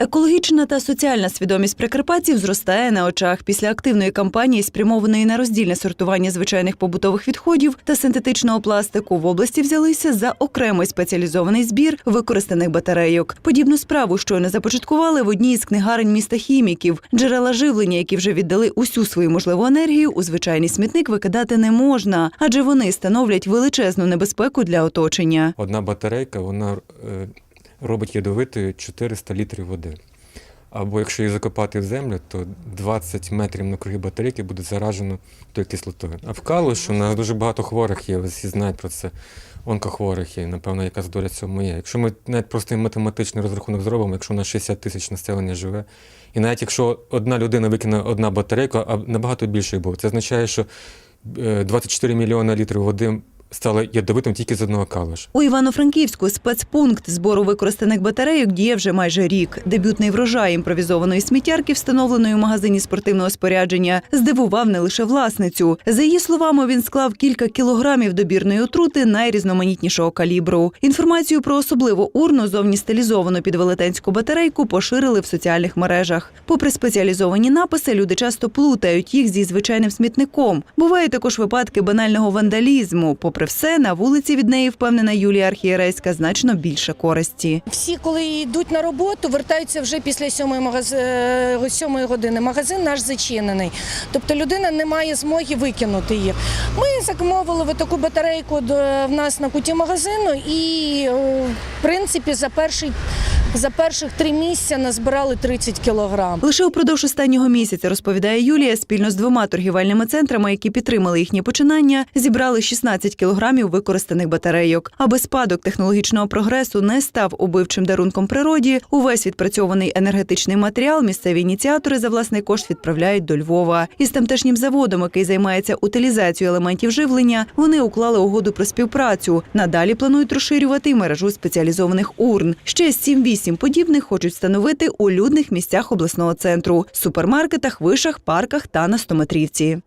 Екологічна та соціальна свідомість прикарпатців зростає на очах після активної кампанії, спрямованої на роздільне сортування звичайних побутових відходів та синтетичного пластику. В області взялися за окремий спеціалізований збір використаних батарейок. Подібну справу щойно започаткували в одній із книгарень міста хіміків. Джерела живлення, які вже віддали усю свою можливу енергію, у звичайний смітник викидати не можна, адже вони становлять величезну небезпеку для оточення. Одна батарейка вона е, робить ядовитою 400 літрів води. Або якщо її закопати в землю, то 20 метрів навкруги батарейки буде заражено тою кислотою. А в Калуш у нас дуже багато хворих є, ви всі знають про це. Онкохворих є, напевно, якась доля цьому є. Якщо ми навіть простий математичний розрахунок зробимо, якщо у нас 60 тисяч населення живе, і навіть якщо одна людина викине одна батарейка, а набагато більше їх буде, це означає, що е, 24 мільйони літрів води стало ядовитим тільки з одного калуша. У Івано-Франківську спецпункт збору використаних батарейок діє вже майже рік. Дебютний врожай імпровізованої сміттярки, встановленої в магазині спортивного спорядження, здивував не лише власницю. За її словами, він склав кілька кілограмів добірної отрути найрізноманітнішого калібру. Інформацію про особливу урну, зовні стилізовану під велетенську батарейку, поширили в соціальних мережах. Попри спеціалізовані написи, люди часто плутають їх зі звичайним смітником. Бувають також випадки банального вандалізму. Попри все, на вулиці від неї впевнена Юлія Архієрейська значно більше користі. Всі, коли йдуть на роботу, вертаються вже після сьомої, магаз... е, сьомої години. Магазин наш зачинений. Тобто людина не має змоги викинути їх. Ми замовили в таку батарейку в нас на куті магазину і, е, в принципі, за перший. За перших три місяці назбирали 30 кілограм. Лише упродовж останнього місяця, розповідає Юлія, спільно з двома торгівельними центрами, які підтримали їхні починання, зібрали 16 кілограмів використаних батарейок. Аби спадок технологічного прогресу не став убивчим дарунком природі, увесь відпрацьований енергетичний матеріал місцеві ініціатори за власний кошт відправляють до Львова. Із тамтешнім заводом, який займається утилізацією елементів живлення, вони уклали угоду про співпрацю. Надалі планують розширювати мережу спеціалізованих урн. Ще 7-8 подібних хочуть встановити у людних місцях обласного центру супермаркетах, вишах, парках та на стометрівці.